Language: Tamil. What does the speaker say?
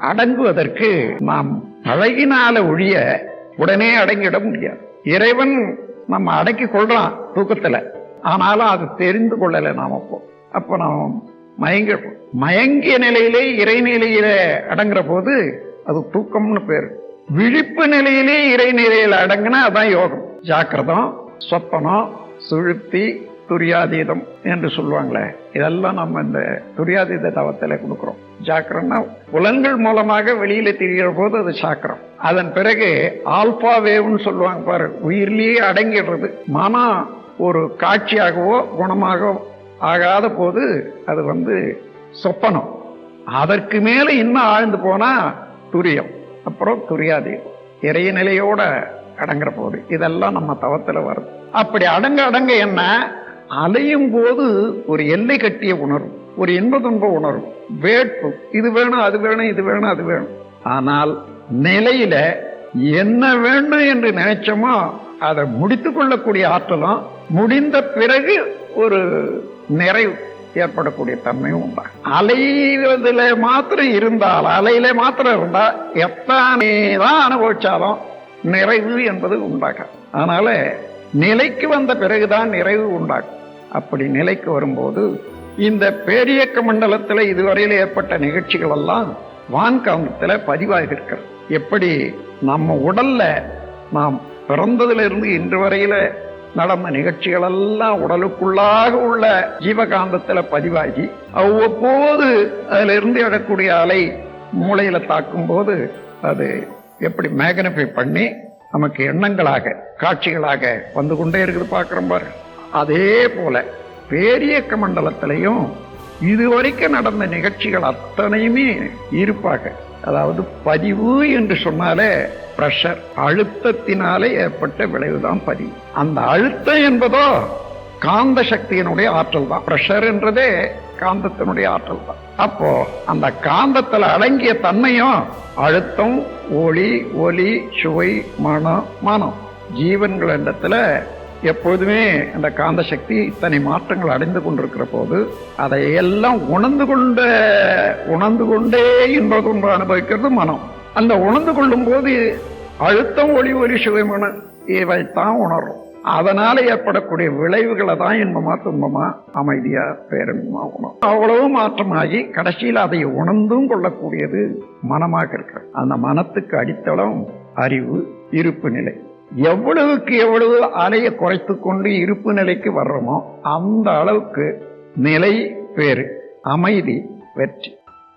அடங்குவதற்கு நாம் பழகினால ஒழிய உடனே அடங்கிட முடியாது. இறைவன் நம்ம அடக்கி கொள்றான் தூக்கத்துல. ஆனாலும் அது தெரிந்து கொள்ளல நாம அப்போ. அப்ப நாம் மயங்க மயங்கிய நிலையிலே இறைநிலையில அடங்குற போது அது தூக்கம்னு பேரு. விழிப்பு நிலையிலே இறைநிலையில அடங்குனா அதான் யோகம். ஜாக்கிரதம் சொப்பனம் சுழுத்தி துரியாதீதம் என்று சொல்லுவாங்களே. இதெல்லாம் நம்ம இந்த துரியாதித தவத்தில் கொடுக்குறோம். ஜாக்கிரம்னா புலன்கள் மூலமாக வெளியில தெரிகிற போது அது சாக்கிரம். அதன் பிறகு ஆல்பா வேவ்னு சொல்லுவாங்க பாரு உயிர்லேயே அடங்கிடுறது. மனம் ஒரு காட்சியாகவோ குணமாக ஆகாத போது அது வந்து சொப்பனம். அதற்கு மேலே இன்னும் ஆழ்ந்து போனா துரியம் அப்புறம் துரியாதீதம். இறைய நிலையோட அடங்குற போது இதெல்லாம் நம்ம தவத்தில் வருது. அப்படி அடங்க அடங்க என்ன? அலையும் போது ஒரு எல்லை கட்டிய உணர்வு ஒரு இன்ப துன்ப உணர்வு. வேட்பு இது வேணும் அது வேணும் இது வேணும் அது வேணும். ஆனால் நிலையில என்ன வேண்டும் என்று நினைச்சோமோ அதை முடித்து கொள்ளக்கூடிய ஆற்றலும் முடிந்த பிறகு ஒரு நிறைவு ஏற்படக்கூடிய தன்மையும் உண்டா. அலையில மாத்திரம் இருந்தால் அலையில மாத்திரம் இருந்தா எத்தானே தான் அனுபவிச்சாலும் நிறைவு என்பது உண்டாகும் அதனால நிலைக்கு வந்த பிறகுதான் நிறைவு உண்டாகும். அப்படி நிலைக்கு வரும்போது இந்த பேரியக்க மண்டலத்தில் இதுவரையில் ஏற்பட்ட நிகழ்ச்சிகள் எல்லாம் வான்காந்தத்துல பதிவாகி இருக்கிறது எப்படி? நம்ம உடல்ல நாம் பிறந்ததிலிருந்து இன்று வரையில நடந்த நிகழ்ச்சிகள் எல்லாம் உடலுக்குள்ளாக உள்ள ஜீவகாந்தத்துல பதிவாகி அவ்வப்போது அதுல இருந்து எழக்கூடிய அலை மூளையில தாக்கும் போது அது எப்படி மேக்னிஃபை பண்ணி நமக்கு எண்ணங்களாக காட்சிகளாக வந்து கொண்டே இருக்குது பார்க்குறோம் பாரு அதே போல பேரியக்க மண்டலத்திலையும் இதுவரைக்கும் நடந்த நிகழ்ச்சிகள் அத்தனையுமே இருப்பாக. அதாவது பதிவு என்று சொன்னாலே பிரஷர் அழுத்தத்தினாலே ஏற்பட்ட விளைவுதான் பதிவு. அந்த அழுத்தம் என்பதோ காந்த சக்தியினுடைய ஆற்றல் தான். பிரஷர் என்றதே காந்தத்தினுடைய ஆற்றல் தான். அப்போ அந்த காந்தத்தில் அடங்கிய தன்மையும் அழுத்தம் ஒளி ஒலி சுவை மனம் மனம். ஜீவன்கள் இடத்துல எப்போதுமே அந்த காந்த சக்தி இத்தனை மாற்றங்கள் அடைந்து கொண்டிருக்கிற போது அதை எல்லாம் உணர்ந்து கொண்ட உணர்ந்து கொண்டே என்பது ஒன்று அனுபவிக்கிறது மனம். அந்த உணர்ந்து கொள்ளும் போது அழுத்தம் ஒளி ஒலி சுவை இவைத்தான் உணரும். அதனால ஏற்படக்கூடிய விளைவுகளை தான் இன்பமா துன்பமா அமைதியா பேரன்பமா உணரும். அவ்வளவு மாற்றமாகி கடைசியில் அதை உணர்ந்தும் கொள்ளக்கூடியது மனமாக இருக்கிறது. அந்த மனத்துக்கு அடித்தளம் அறிவு இருப்பு நிலை. எவ்வளவுக்கு எவ்வளவு அலையை குறைத்து கொண்டு இருப்பு நிலைக்கு வர்றோமோ அந்த அளவுக்கு நிலை பேரு அமைதி வெற்றி.